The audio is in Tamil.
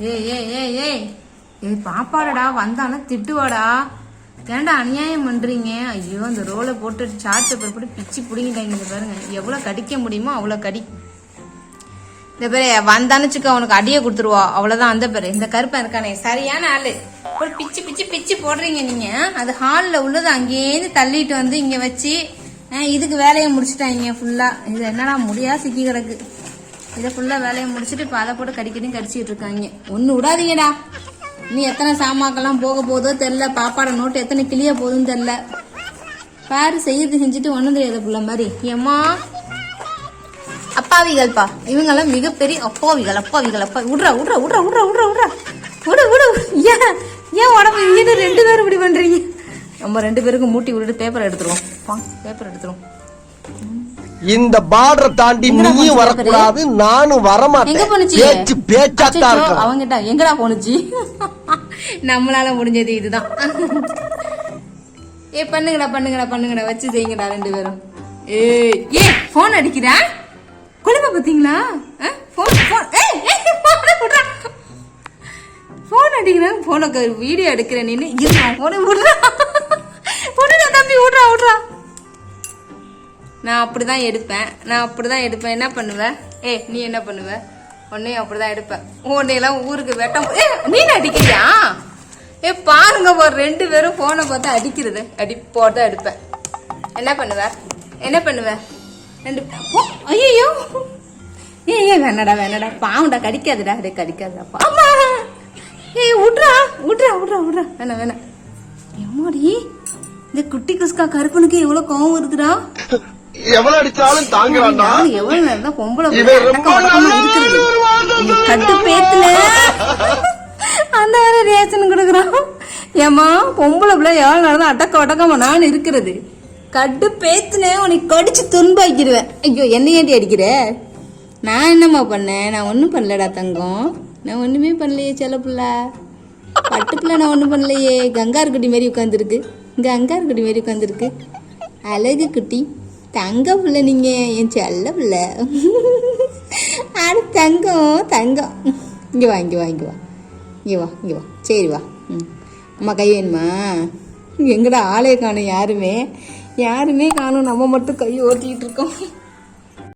ஏய் ஏய் ஏய் ஏய். ஏய் பாப்பாடா வந்தானா திட்டுவாடா. ஏன்டா அநியாயம் பண்றீங்க? ஐயோ அந்த ரோலை போட்டு சார்ட் பேப்பர் போட்டு பிச்சு பிடிங்கிட்டாங்க இந்த பாருங்க. எவ்வளோ கடிக்க முடியுமோ அவ்வளோ கடி. இந்த பேர் வந்தான்னு அவனுக்கு அடியை கொடுத்துருவா. அவ்வளோதான் அந்த பேர். இந்த கருப்பன் இருக்கானே. சரியான ஆள். ஒரு பிச்சு பிச்சு பிச்சு போடுறீங்க நீங்க. அது ஹாலில் உள்ளது அங்கேயிருந்து தள்ளிட்டு வந்து இங்கே வச்சு இதுக்கு வேலையை முடிச்சுட்டாங்க ஃபுல்லாக இது என்னடா முடியா சிக்கி கிடக்கு. இதை ஃபுல்லாக வேலையை முடிச்சுட்டு இப்போ அதை போட்டு கடிக்கடியும் கடிச்சிட்டு இருக்காங்க. ஒன்று விடாதீங்கடா. நீ எத்தனை சாமாக்கெல்லாம் போக போதோ தெரில பாப்பாட நோட்டு எத்தனை கிளிய போகுதுன்னு தெரில பாரு செய்யறது செஞ்சுட்டு ஒன்றும் தெரியாத புள்ள மாதிரி. ஏம்மா? அப்பாவிகள்ப்பா. இவங்கெல்லாம் மிகப்பெரிய அப்பாவிகள் அப்பாவிகள் அப்பா. விட்றா விட்றா விட்றா விட்றா விட்றா விட்றா விடு விடு ஏன் ஏன் உடம்பு இது ரெண்டு பேரும் இப்படி பண்ணுறீங்க நம்ம ரெண்டு பேருக்கும் மூட்டி விட்டுட்டு பேப்பர் எடுத்துருவோம். பா பேப்பர் எடுத்துருவோம். இந்த பார்டரை தாண்டி நீயும் வரக்கூடாது நானும் வரமாட்டேன். பேச்சு பேச்சாத்தான் அச்சச்சோ, இருக்கணும் அவங்கிட்ட எங்கடா போனுச்சு? நம்மளால முடிஞ்சது இதுதான். ஏ பண்ணுங்கடா பண்ணுங்கடா பண்ணுங்கடா வச்சு செய்யுங்கடா ரெண்டு பேரும். ஏய் ஏ போன் அடிக்கிறா குழம்பு பாத்தீங்களா போன் போன் ஏய் போன் போன் அடிக்கிறேன் போனுக்கு வீடியோ எடுக்கிறேன் நின்று இருமா போனை விடுறா. நான் அப்படி தான் எடுப்பேன். நான் அப்படி தான் எடுப்பேன். என்ன பண்ணுவேன் ஏய் நீ என்ன பண்ணுவ? உன்னையும் அப்படிதான் எடுப்பேன். உன்னையெல்லாம் ஊருக்கு வெட்டம் ஏ நீ அடிக்கிறியா? ஏ பாருங்க ஒரு ரெண்டு பேரும் போனை பார்த்து அடிக்கிறது. அடி போட்டு எடுப்பேன். என்ன பண்ணுவ? என்ன பண்ணுவ? ரெண்டு ஐயோ ஏய் ஏய் வேணடா வேணடா. பாவம்டா கடிக்காதுடா. அதே கடிக்காதுடா. பாமா. ஏய் விட்றா விட்றா விட்றா விட்றா வேணா வேணா எம்மாடி? இந்த குட்டி குஸ்கா கருப்பனுக்கு எவ்வளோ கோவம் வருதுடா. எவ்வளவு அடிச்சாலும் தாங்குறான்டா. எவ்வளவு நேரம் தான் பொம்பளை இவன் பிள்ளை ரொம்ப அடக்கம் ஒடுக்கமா நல்ல இருக்கிறது. ஒரு வாழ்க்கை இந்த கட்டு பேத்துல. அந்த வேற ரியாக்ஷன் கொடுக்குறான். ஏமா பொம்பளை பிள்ளை எவ்வளவு நேரம் தான் அடக்க ஒடக்கமா நான் இருக்கிறது. கட்டு பேத்துனே உனக்கு கடிச்சு துன்பாக்கிடுவேன் ஐயோ என்ன ஏண்டி அடிக்கிற? நான் என்னம்மா பண்ணேன்? நான் ஒன்றும் பண்ணலடா தங்கம். நான் ஒன்றுமே பண்ணலையே செல்ல பிள்ளை. பட்டு பிள்ளை நான் ஒன்றும் பண்ணலையே. கங்கார் குட்டி மாரி உட்காந்துருக்கு கங்கார் குட்டி மாரி உட்காந்துருக்கு அழகு குட்டி. தங்க பிள்ளை நீங்கள் என் செல்ல பிள்ளை அட தங்கம் தங்கம். இங்கே வா இங்கே வா இங்கே வா. இங்கே வா இங்கே வா. சரி வா. ம். அம்மா கை வேணுமா? எங்கடா ஆளே காணும் யாருமே? யாருமே காணும். நம்ம மட்டும் கை ஓட்டிகிட்டு இருக்கோம்.